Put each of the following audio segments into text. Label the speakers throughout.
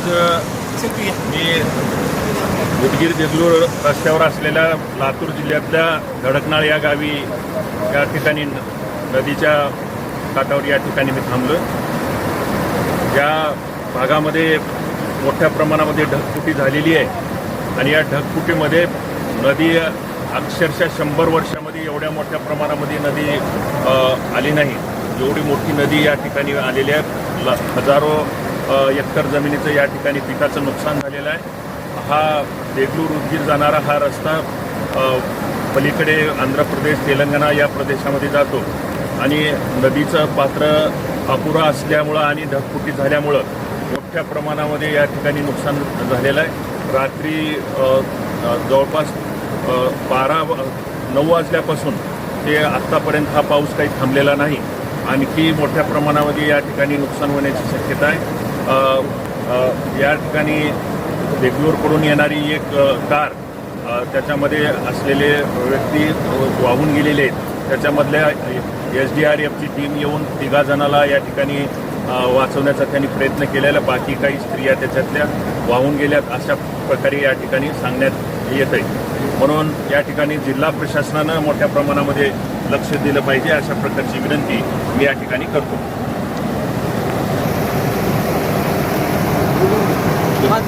Speaker 1: आज मी उदगीर देगलूर रस्त्यावर असलेल्या लातूर जिल्ह्यातल्या धडकनाळ या गावी या ठिकाणी न- नदीच्या काठावर या ठिकाणी मी थांबलो. या भागामध्ये मोठ्या प्रमाणामध्ये ढगफुटी झालेली आहे आणि या ढगफुटीमध्ये नदी अक्षरशः शंभर वर्षामध्ये एवढ्या मोठ्या प्रमाणामध्ये नदी आली नाही. एवढी मोठी नदी या ठिकाणी आलेली आहे. हजारो एकतर जमिनीचं या ठिकाणी पिकाचं नुकसान झालेलं आहे. हा देगलूर उदगीर जाणारा हा रस्ता पलीकडे आंध्र प्रदेश तेलंगणा या प्रदेशामध्ये जातो. आणि नदीचं पात्र अपुरा असल्यामुळं आणि ढगफुटी झाल्यामुळं मोठ्या प्रमाणामध्ये या ठिकाणी नुकसान झालेलं आहे. रात्री जवळपास बारा नऊ वाजल्यापासून ते आत्तापर्यंत हा पाऊस काही थांबलेला नाही. आणखी मोठ्या प्रमाणामध्ये या ठिकाणी नुकसान होण्याची शक्यता आहे. या ठिकाणी देगलूरकडून येणारी एक कार त्याच्यामध्ये असलेले व्यक्ती वाहून गेलेले आहेत. त्याच्यामधल्या एस डी आर एफची टीम येऊन तिघा जणाला या ठिकाणी वाचवण्याचा त्यांनी प्रयत्न केलेला. बाकी काही स्त्रिया त्याच्यातल्या वाहून गेल्यात अशा प्रकारे या ठिकाणी सांगण्यात येत आहे. म्हणून या ठिकाणी जिल्हा प्रशासनानं मोठ्या प्रमाणामध्ये लक्ष दिलं पाहिजे अशा प्रकारची विनंती मी या ठिकाणी करतो.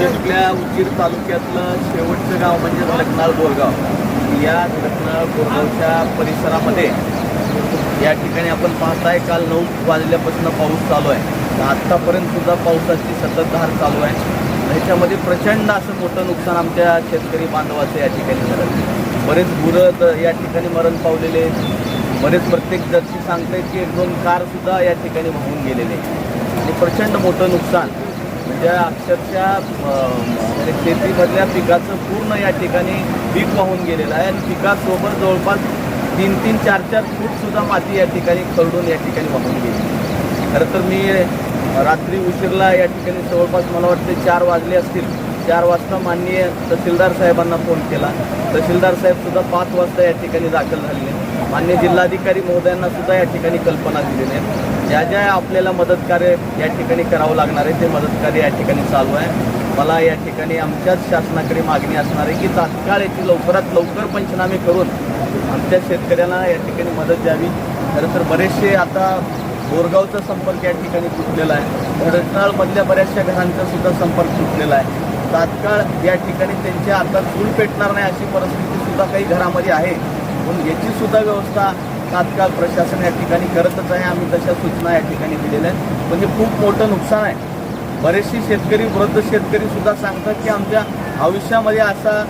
Speaker 2: आपल्या उजीर तालुक्यातलं शेवटचं गाव म्हणजे लखनाळ बोरगाव. या लखनाळ बोरगावच्या परिसरामध्ये या ठिकाणी आपण पाहताय काल नऊ वाजल्यापासून पाऊस चालू आहे. तर आत्तापर्यंत सुद्धा पावसाची सततधार चालू आहे. ह्याच्यामध्ये प्रचंड असं मोठं नुकसान आमच्या शेतकरी बांधवाचं या ठिकाणी झालं. बरेच गुरं या ठिकाणी मरण पावलेले बरेच प्रत्येक जर्सी सांगतायत की एक दोन कारसुद्धा या ठिकाणी वाहून गेलेले आणि प्रचंड मोठं नुकसान. म्हणजे अक्षरशः शेतीमधल्या पिकाचं पूर्ण या ठिकाणी पीक वाहून गेलेलं आहे. आणि पिकासोबत जवळपास तीन तीन चार चार फूटसुद्धा माती या ठिकाणी खरडून या ठिकाणी वाहून गेली. खरं तर मी रात्री उशिरला या ठिकाणी जवळपास मला वाटते चार वाजले असतील. चार वाजता माननीय तहसीलदार साहेबांना फोन केला. तहसीलदार साहेबसुद्धा पाच वाजता या ठिकाणी दाखल झालेले. मान्य जिल्हाधिकारी महोदयांना सुद्धा या ठिकाणी कल्पना दिलेली आहे. ज्या ज्या आपल्याला मदत कार्य या ठिकाणी करावं लागणार आहे ते मदत कार्य या ठिकाणी चालू आहे. मला या ठिकाणी आमच्याच शासनाकडे मागणी असणार आहे की तात्काळ याची लवकरात लवकर पंचनामे करून आमच्या शेतकऱ्यांना या ठिकाणी मदत द्यावी. खरं तर बरेचसे आता बोरगावचा संपर्क या ठिकाणी तुटलेला आहे. धडकनाळमधल्या बऱ्याचशा घरांचा सुद्धा संपर्क तुटलेला आहे. तात्काळ या ठिकाणी त्यांच्या आता चूल पेटणार नाही अशी परिस्थिती सुद्धा काही घरामध्ये आहे. म्हणून याची सुद्धा व्यवस्था तात्काळ प्रशासन या ठिकाणी करतच आहे. आम्ही तशा सूचना या ठिकाणी दिलेल्या आहेत. म्हणजे खूप मोठं नुकसान आहे. बरेचसे शेतकरी वृद्ध शेतकरी सुद्धा सांगतात की आमच्या आयुष्यामध्ये असा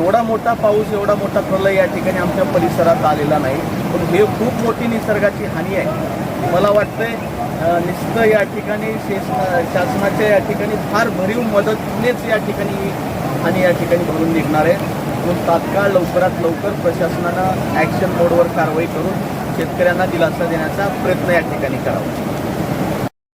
Speaker 2: एवढा मोठा पाऊस एवढा मोठा प्रलय या ठिकाणी आमच्या परिसरात आलेला नाही. पण हे खूप मोठी निसर्गाची हानी आहे. मला वाटतंय निस्त नुसतं या ठिकाणी शासनाच्या या ठिकाणी फार भरीव मदतीनेच या ठिकाणी हानी या ठिकाणी भरून निघणार आहे. म्हणून तात्काळ लवकरात लवकर प्रशासनानं ॲक्शन मोडवर कारवाई करून शेतकऱ्यांना दिलासा देण्याचा प्रयत्न या ठिकाणी करावा.